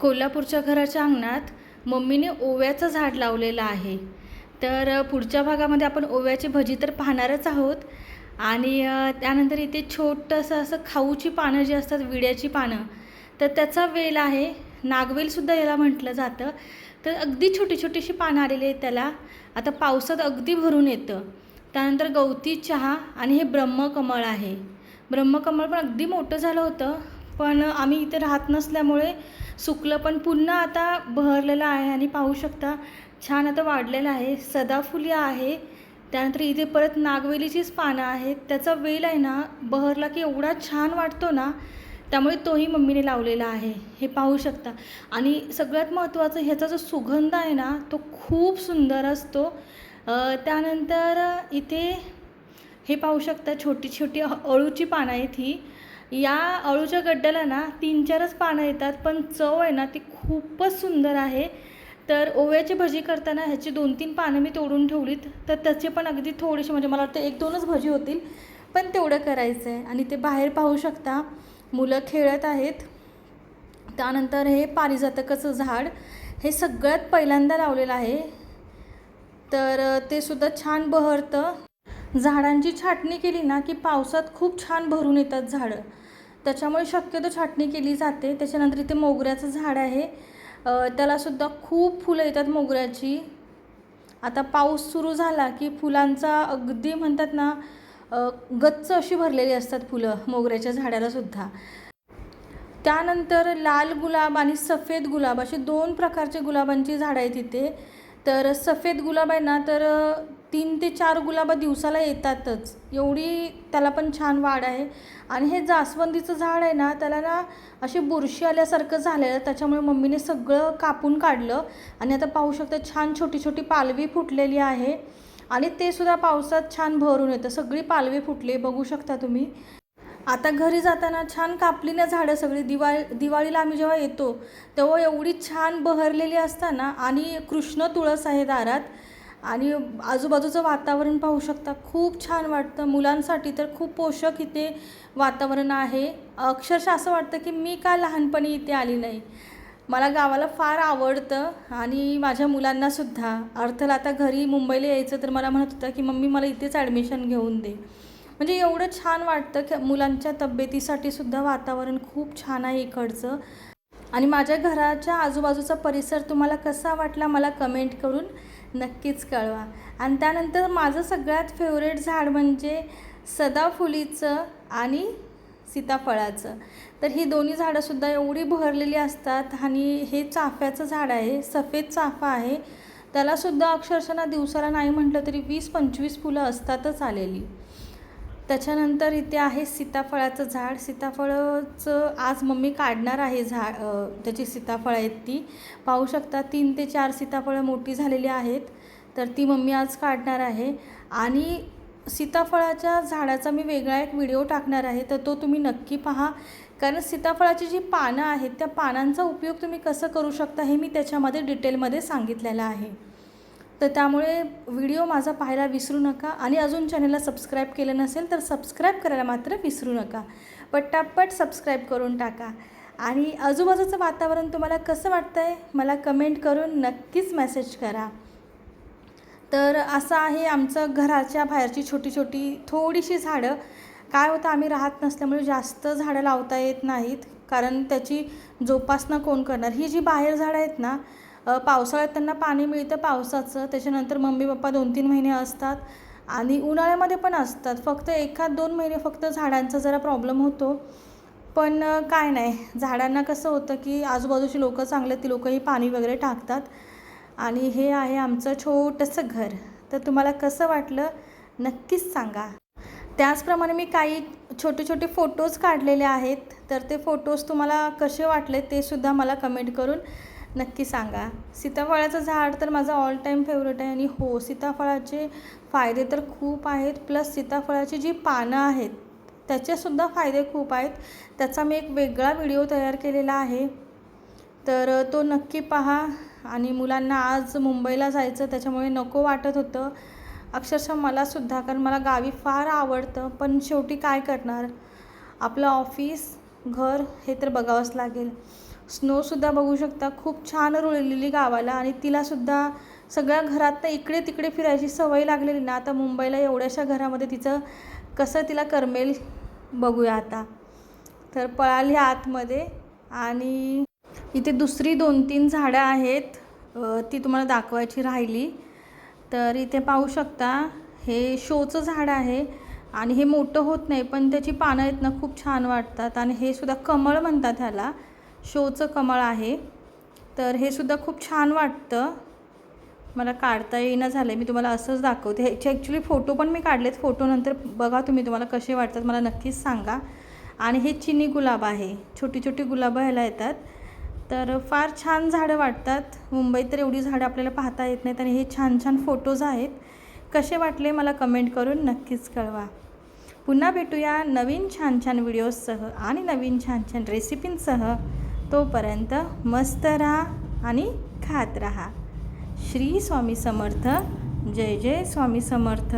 कोल्हापूरच्या घराच्या अंगणात मम्मीने ओव्याचं झाड लावलेलं आहे. तर पुढच्या भागामध्ये आपण ओव्याची भजी तर पाहणारच आहोत. आणि त्यानंतर इथे छोटंसं असं खाऊची पानं जी असतात विड्याची पानं तर त्याचा वेल आहे. नागवेलसुद्धा याला म्हटलं जातं. तर अगदी छोटी छोटीशी पानं आलेली आहेत त्याला. आता पावसात अगदी भरून येतं. त्यानंतर गवती चहा आणि हे ब्रह्मकमळ आहे. ब्रह्मकमळ पण अगदी मोठं झालं होतं. पण आम्ही इथे राहत नसल्यामुळे सुकलं पण पुन्हा आता बहरलेलं आहे आणि पाहू शकता छान आता वाढलेलं आहे. सदाफुली आहे. त्यानंतर इथे परत नागवेलीचीच पानं आहेत. त्याचा वेल आहे ना बहरला की एवढा छान वाटतो ना त्यामुळे तोही मम्मीने लावलेला आहे. हे पाहू शकता. आणि सगळ्यात महत्त्वाचं ह्याचा जो सुगंध आहे ना तो खूप सुंदर असतो. त्यानंतर इथे हे पाहू शकता छोटी छोटी अळूची पानं आहेत ही. या अळूच्या गड्ड्याला ना तीन चारच पानं येतात पण चव आहे ना ती खूपच सुंदर आहे. तर ओव्याची भजी करताना ह्याची दोन तीन पानं मी तोडून ठेवलीत. तर त्याचे पण अगदी थोडीशी म्हणजे मला वाटतं एक दोनच भजी होतील पण तेवढं करायचं आहे आणि ते बाहेर पाहू शकता मुलं खेळत आहेत. त्यानंतर हे पारिजातकाचं झाड हे सगळ्यात पहिल्यांदा लावलेलं आहे. तर ते सुद्धा छान बहरतं. झाडांची छाटणी केली ना की पावसात खूप छान भरून येतात झाडं. त्याच्यामुळे शक्यतो छाटणी केली जाते. त्याच्यानंतर इथे मोगऱ्याचं झाड आहे. त्यालासुद्धा खूप फुलं येतात मोगऱ्याची. आता पाऊस सुरू झाला की फुलांचा अगदी म्हणतात ना गच्च अशी भरलेली असतात फुलं मोगऱ्याच्या झाडालासुद्धा त्यानंतर लाल गुलाब आणि सफेद गुलाब असे दोन प्रकारचे गुलाबांची झाडं आहेत इथे. तर सफेद गुलाब आहे ना तर तीन ते चार गुलाबं दिवसाला येतातच. एवढी त्याला पण छान वाढ आहे. आणि हे जास्वंदीचं झाड आहे ना त्याला ना अशी बुरशी आल्यासारखं झालेलं त्याच्यामुळे मम्मीने सगळं कापून काढलं. आणि आता पाहू शकता छान छोटी छोटी पालवी फुटलेली आहे. आणि ते सुद्धा पावसात छान भरून येतं. सगळी पालवी फुटली बघू शकता तुम्ही. आता घरी जाताना छान कापली ना झाडं सगळी. दिवाळी दिवाळीला आम्ही जेव्हा येतो तेव्हा एवढी छान बहरलेली असताना आणि कृष्ण तुळस आहे दारात. आणि आजूबाजूचं वातावरण पाहू शकता खूप छान वाटतं. मुलांसाठी तर खूप पोषक इथे वातावरण आहे. अक्षरशः असं वाटतं की मी का लहानपणी इथे आली नाही? मला गावाला फार आवडतं आणि माझ्या मुलांनासुद्धा अर्थाला आता घरी मुंबईला यायचं तर मला म्हणत होता की मम्मी मला इथेच ॲडमिशन घेऊन दे. म्हणजे एवढं छान वाटतं की मुलांच्या तब्येतीसाठी सुद्धा वातावरण खूप छान आहे इकडचं. आणि माझ्या घराच्या आजूबाजूचा परिसर तुम्हाला कसा वाटला मला कमेंट करून नक्कीच कळवा. आणि त्यानंतर माझं सगळ्यात फेवरेट झाड म्हणजे सदाफुलीचं आणि सीताफळाचं. तर ही दोन्ही झाडंसुद्धा एवढी बहरलेली असतात आणि हे चाफ्याचं झाड आहे सफेद चाफा आहे. त्यालासुद्धा अक्षरशः ना दिवसाला नाही म्हटलं तरी वीस पंचवीस फुलं असतातच आलेली. त्याच्यानंतर इथे आहे सीताफळाचं झाड. सीताफळचं आज मम्मी काढणार आहे झाड त्याची सीताफळं आहेत ती. पाहू शकता तीन ते चार सीताफळं मोठी झालेली आहेत. तर ती मम्मी आज काढणार आहे. आणि सीताफळाच्या झाडाचा मी वेगळा एक व्हिडिओ टाकणार आहे तर तो तुम्ही नक्की पहा. कारण सीताफळाची जी पानं आहेत त्या पानांचा उपयोग तुम्ही कसं करू शकता हे मी त्याच्यामध्ये डिटेलमध्ये सांगितलेलं आहे. तर त्यामुळे व्हिडिओ माझा पाहायला विसरू नका आणि अजून चॅनलला सबस्क्राईब केलं नसेल तर सबस्क्राईब करायला मात्र विसरू नका. पटापट सबस्क्राईब करून टाका. आणि आजूबाजूचं वातावरण तुम्हाला कसं वाटतं आहे मला कमेंट करून नक्कीच मेसेज करा. तर असं आहे आमचं घराच्या बाहेरची छोटी छोटी थोडीशी झाडं. काय होतं आम्ही राहत नसल्यामुळे जास्त झाडं लावता येत नाहीत. कारण त्याची जोपासना कोण करणार? ही जी बाहेर झाडं आहेत ना पावसाळ्यात त्यांना पाणी मिळतं पावसाचं त्याच्यानंतर मम्मी पप्पा दोन तीन महिने असतात आणि उन्हाळ्यामध्ये पण असतात. फक्त एखाद दोन महिने फक्त झाडांचा जरा प्रॉब्लेम होतो. पण काय नाही. झाडांना कसं होतं की आजूबाजूची लोकं चांगले ती लोकंही पाणी वगैरे टाकतात. आणि हे आहे आमचं छोटंसं घर. तर तुम्हाला कसं वाटलं नक्कीच सांगा. त्याचप्रमाणे मी काही छोटे छोटे फोटोज काढलेले आहेत. तर ते फोटोज तुम्हाला कसे वाटले ते सुद्धा मला कमेंट करून नक्की सांगा. सीताफळाचं झाड तर माझं ऑल टाईम फेवरेट आहे आणि हो सीताफळाचे फायदे तर खूप आहेत प्लस सीताफळाची जी पानं आहेत त्याचेसुद्धा फायदे खूप आहेत. त्याचा मी एक वेगळा व्हिडिओ तयार केलेला आहे. तर तो नक्की पहा आणि मुलांना आज मुंबईला जायचं त्याच्यामुळे नको वाटत होतं. अक्षरशः मलासुद्धा कारण मला गावी फार आवडतं पण शेवटी काय करणार? आपलं ऑफिस घर हे तर बघावंच लागेल. स्नोसुद्धा बघू शकता. खूप छान रुळलेली गावाला आणि तिलासुद्धा सगळ्या घरात इकडे तिकडे फिरायची सवय लागलेली ना. आता मुंबईला एवढ्याशा घरामध्ये तिचं कसं तिला करमेल बघूया आता. तर पळाली आतमध्ये आणि इथे दुसरी दोन तीन झाडं आहेत. ती तुम्हाला दाखवायची राहिली. तर इथे पाहू शकता हे शोचं झाड आहे आणि हे मोठं होत नाही पण त्याची पानं आहेत ना खूप छान वाटतात. आणि हे सुद्धा कमळ म्हणतात ह्याला. शोचं कमळ आहे. तर हे सुद्धा खूप छान वाटतं. मला काढता येईना झालं आहे मी तुम्हाला असंच दाखवते. ह्याचे ॲक्च्युली फोटो पण मी काढलेत. फोटोनंतर बघा तुम्ही तुम्हाला कसे वाटतात. मला नक्कीच सांगा. आणि हे चिनी गुलाब आहे. छोटी छोटी गुलाबं ह्याला येतात. तर फार छान झाडं वाटतात. मुंबईत तर एवढी झाडं आपल्याला पाहता येत नाहीत आणि हे छान छान फोटोज आहेत. कसे वाटले मला कमेंट करून नक्कीच कळवा. पुन्हा भेटूया नवीन छान छान व्हिडिओजसह आणि नवीन छान छान रेसिपींसह तोपर्यंत मस्त राहा आणि खात राहा. श्री स्वामी समर्थ. जय जय स्वामी समर्थ.